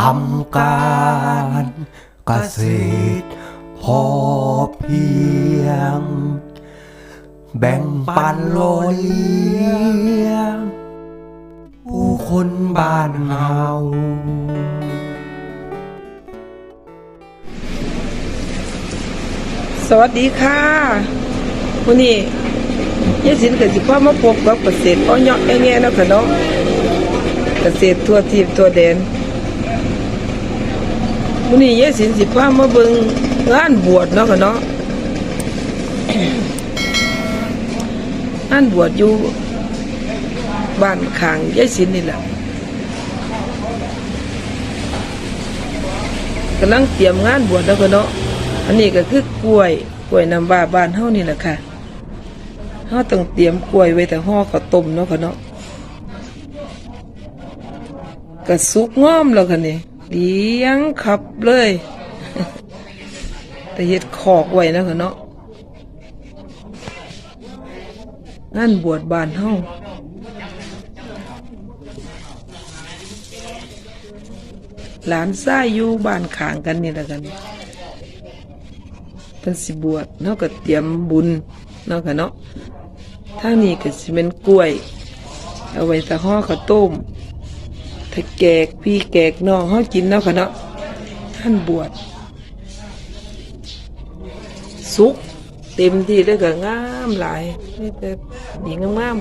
ทำการเกษตรพอเพียง แบ่งปันโลยเลี้ยงผู้คนบ้านเฮาสวัสดีค่ะวันนี้ยายสินเกับสิพ่อมาพบกับเกษตรอ้อยเนาะแง่ๆนะค่ะเนาะเกษตรทั่วทีบทั่วแดน วันนี้ยายสินสิพ่อมาเบิ่งงานบวชเนาะค่ะเนาะงานบวชอยู่บ้านข้างยายสินนี่แหละกำลังเตรียมงานบวชแล้วค่ะเนาะ อันนี้ก็คือกล้วยกล้วยน้ำว้าบ้านเฮานี่แหละค่ะเฮาต้องเตรียมกล้วยไว้แต่ห่อข้าวต้มเนาะค่ะเนาะก็สุกง้อมแล้วค่ะนี่ เลี้ยงขับเลย แต่เฮ็ดขอกไว้นะค่ะเนาะงานบวชบานเฮาหลานซ้ายอยู่บ้านขางกันนี่ละกันเพิ่นสิบวชเนาะก็เตรียมบุญเนาะค่ะเนาะทางนี้ก็สิเป็นกล้วย เอาไว้ตะห่อข้าวต้ม ถ้าแกกพี่แกกน้องเฮากินเนาะค่ะเนาะท่านบวชสุกเต็มที่แล้วก็งามหลายนี่แต่ดีงาม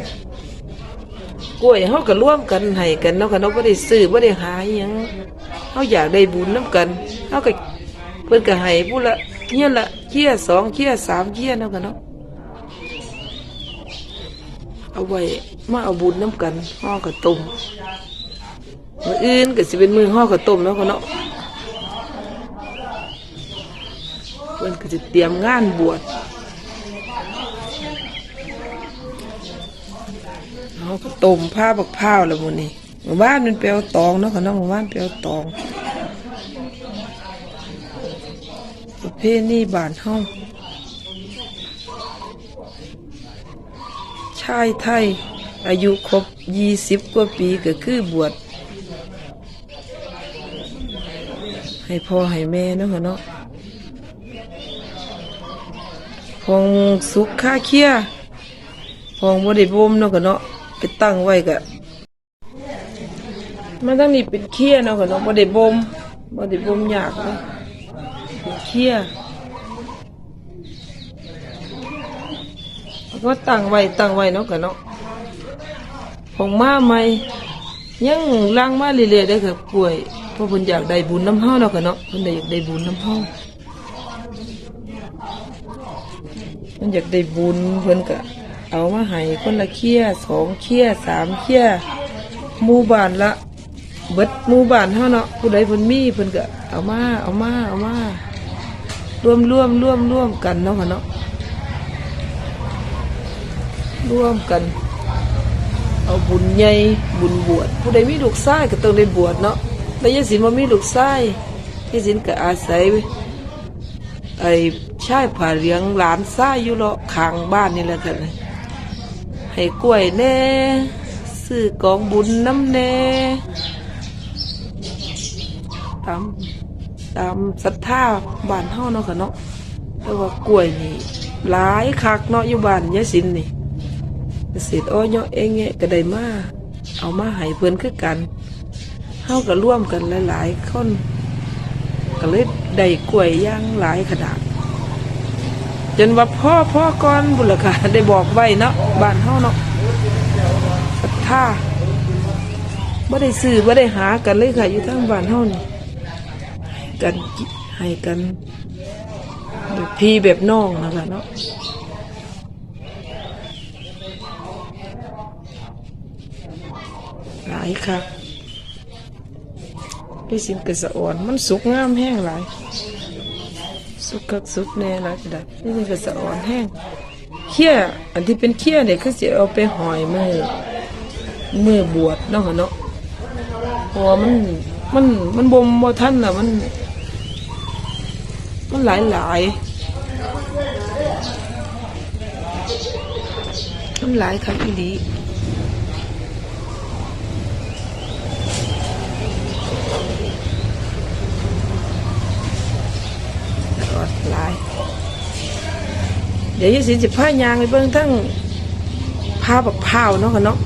ๆกล้วยเฮาก็ร่วมกันให้กันเนาะค่ะเนาะบ่ได้ซื้อบ่ได้หาอิหยังเฮาอยากได้บุญนํกันเฮาก็เพื่อนก็ให้ผู้ละเงี้ยละเกี้ยสองเกี้ยสามเกี้ยเนาะกันเนาะเอาไว้มาเอาบุญน้ำกันห่อข้าวต้ม มืออื่นก็สิเป็นมือห่อข้าวต้มเนาะกันเนาะเพื่อนก็จะเตรียมงานบวชเอาข้าวต้มผ้าบักพร้าแล้วมื้อนี้หมู่บ้านมันเปลวตองเนาะกันเนาะหมู่บ้านเปลวตอง ประเพณีบ้านเฮาชายไทย อายุครบยี่สิบกว่าปีก็คือบวช ให้พ่อให้แม่เนาะค่ะเนาะพองสุขค่าเคียพองบ่ได้บ่มเนาะค่ะเนาะไปตั้งไว้ก็มันตั้งนี้เป็นเคียเนาะค่ะเนาะบ่ได้บ่มบ่ได้บ่มยากเลยเคลียร์แล้วก็ตั้งไว้ตั้งไว้เนาะกันเนาะของมาใหม่ยังล้างมาเรื่อยๆได้อครับป่วย ราะเพิ่นอยากได้บุญน้ำเฮาเนาะกันเนาะเพิ่นได้อยากได้บุญน้ำเฮาเพิ่นอยากได้บุญเพิ่นก็เอามาให้คนละเคี้ยสองเคี้ยสามเคี้ยหมู่บ้านละเบิดหมู่บ้านเฮาเนาะผู้ใดเพิ่นมีเพิ่นก็เอามาเอามาเอามาร่วมร่วมร่วมร่วมกันเนาะค่ะเนาะร่วมกัน เอาบุญใหญ่บุญบวชผู้ใดมีลูกชายก็ต้องได้บวชเนาะ แต่ยายสินว่ามีลูกชายยายสินก็อาศัยไอ้ชายผ่าเลี้ยงหลานชายอยู่เลาะข้างบ้านนี่แหละกันให้กล้วยแน่ซื้อกองบุญน้ำแน่ตามตามศรัทธาบ้านเฮาเนาะค่ะเนาะแต่ว่ากล้วยนี่หลายคักเนาะอยู่บ้านยายสินนี่เกษตรอ้อยเนาะเองเงะก็ได้มาเอามาให้เพิ่อนคือกัน เฮาก็ร่วมกันหลายๆคนก็เลยได้กล้วยย่างหลายขนาด จนว่าพ่อพ่อก่อนบุญละค่ะได้บอกไว้เนาะบ้านเฮาเนาะศรัทธาบ่ได้ซื้อบ่ได้หากันเลยค่ะ อยู่ทางบ้านเฮานี่กันให้กันแบบพี่แบบน้องนะคะเนาะหลายค่ะ ด้วยสินกระสะอ่อน มันสุกงามแห้งหลายสุกคักสุกแน่หลายกระดาษนี่สินกระสะอ่อนแห้งเขี้ยอันที่เป็นเขี้ยเนี่ยคือจะเอาไปหอยมือมือบวชเนาะเนาะเพราะมันมันมันบ่มบ่ทันอะมัน มันหลายหลายมันหลายครับพี่ดี อดหลาย เดี๋ยวยี่สิบสิบห้ายางไปเบิ่งทั้งผ้าบักผาเนาะค่ะเนาะ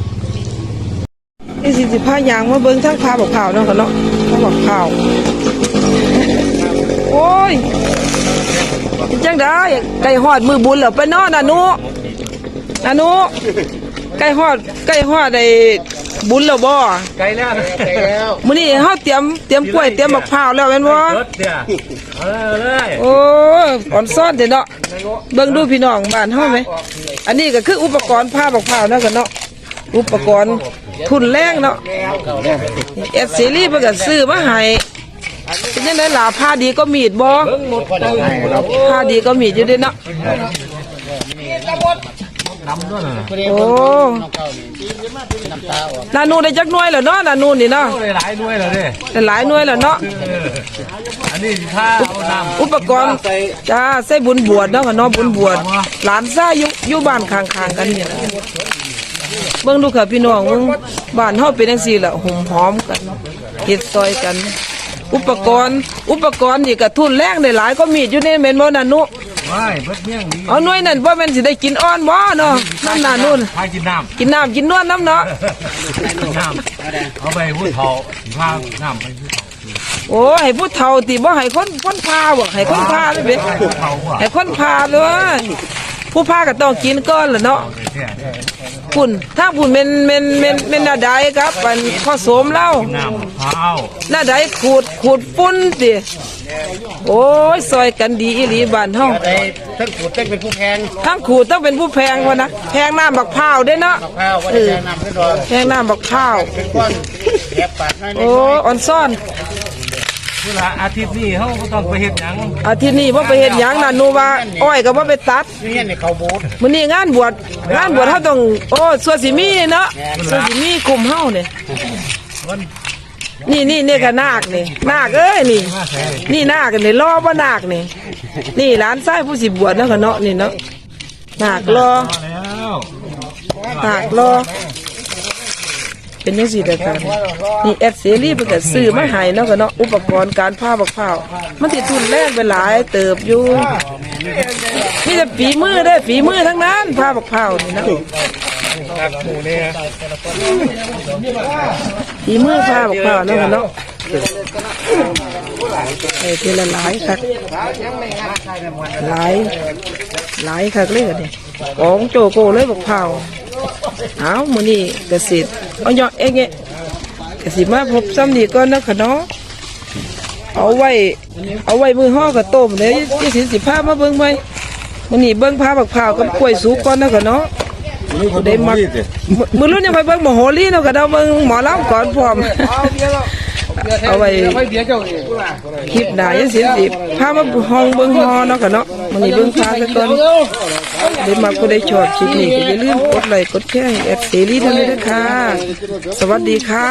ยี่สิบสิบห้ายางมาเบิ่งทั้งผ้าบักผาเนาะค่ะเนาะผ้าบักผาโอ้ยจังได้ไก่หอดมือบุญเหรอไปนอนอนุอนุไก่หอดไก่หอดไอ้ บุญแล้วบ่ไกลแล้วไกลแล้วมื้อนี้เฮาเตรียมเตรียมกล้วยเตรียมบักพร้าวแล้วแม่นบ่รถเนี่ยเอาเลยโอ้ยอ่อนซ่อนเด้เนาะเบิ่งดูพี่น้องบ้านเฮาไหมอันนี้ก็คืออุปกรณ์ผ้าบักพร้าวเนาะกันเนาะอุปกรณ์ทุนแรงเนาะเอสซีรีส์เพิ่นก็ซื้อมาให้เป็นจังได๋ล่ะผ้าดีก็มีดบ่ผ้าดีก็มีดอยู่เด้เนาะ โอ้นานูได้จักหน่วยแล้วเนาะนานูนี่เนาะหลายหน่วยแล้วเนี่ยได้หลายหน่วยแล้วเนาะอันนี้ถ้าเอาน้ำอุปกรณ์จ้าใส่บุญบวชเนาะค่ะเนาะบุญบวชหลานซ่าอยู่อยู่บ้านข้างๆกันนี่ล่ะเบิ่งดูค่ะพี่น้องเบิ่งบ้านเฮาเป็นจังซี่ล่ะหอมหอมกันเฮ็ดซอยกัน อุปกรณ์ อุปกรณ์นี่ก็ทุนแรงได้หลายก็มีดอยู่ในแม่นบ่นั่นนุ ไม่เบิดเมี่ยงดีเอาหน่วยนั่นบ่แม่นสิได้กินอ่อนบ่เนาะนั่นน่ะนู่น พากินน้กินน้ำกินนวลน้ำเนาะำกินน้ำเอาไปพูดเผาพาน้ำไปพูดเผาโอ้ให้ผู้เฒ่าติบ่ให้คนคนพาบ่ให้คนพาเลยเบ้เผาหัวให้คนพาเลย ผู้พาก็ต้องกินก่อนล่ะเนาะเนี่ยพุ่นถ้าพุ่นเป็นเป็นเป็นเป็นหน้าใดครับมันผสมเหล้าน้ำเผาหน้าใดขูดขูดฟุ้นติโอ้ยซอยกันดีอีหลีบ้านเฮาไอ้ท่านขูดเต้นเป็นผู้แพงทั้งขูดต้องเป็นผู้แพงวะนะแพงน้ำบักพร้าวเด้เนาะข้าวว่าจะแนะนำให้ดอนแพงน้ำบักพร้าวเป็นก้อนแอบปาดให้โอ้ยอ่อนซ่อน เวลาอาทิตย์นี้เขาก็ต้องไปเฮ็ดหยังอาทิตย์นี้บ่ไปเฮ็ดหยังน่ะหนูว่าอ้อยก็บ่ไปตัดนี่ในเขาบูดมื้อนี้งานบวชงานบวชเฮาต้องโอ้ส่วนสิมีเนาะส่วนสิมีกลุ่มเฮาเนี่ยวันนี่นี่นี่ก็นาคนี่นาคเอ้ยนี่มาใส่นี่นาคนี่รอบ่นาคนี่ นี่หลานชายผู้สิบวชเนาะค่ะเนาะนี่เนาะนาครอแล้วนาครอ เป็นจังซี่เด้อกันนี่แอดเสรีเพิ่นก็ซื้อมาให้เนาะค่ะเนาะอุปกรณ์การพาบักพร้ามันสิทุนแรงไปหลายเติบอยู่มีแต่ฝีมือเด้ฝีมือทั้งนั้นพาบักพร้านี่นะฝีมือพาบักพร้าเนาะค่ะเนาะไอ้ทีละหลายคักหลายหลายคักเลยกันเนี่ยของโจโกเลยบักเผาเอามือนี้เกษตร เอาเนาะเองเงี้ยกสิมาพบซ้ำนี่ก่อนนะค่ะเนาะเอาไว้ เอาไว้มือห่อกับต้มเดี๋ยวยี่สิสิพามาเบิ่งไว้มื้อนี้เบิ่งพาบักเผากับกล้วยสุกก่อนนะค่ะเนาะได้มักมื้อรุ่นยังไปเบิ่งหมอโหรีเนาะก็เดาเบิ่งหมอลำก่อนพร้อม เอาไว้คลิปหนายังสิสิพามาห้องเบิ้งฮอเนาะกันเนาะมันนี่เบิ้งพาซะก่อนเด้มาก็ได้ชอบคลิปนี้ก็อย่าลืมกดไลค์กดแชร์ให้แอดเสรีทำเลยนะคะ สวัสดีค่ะ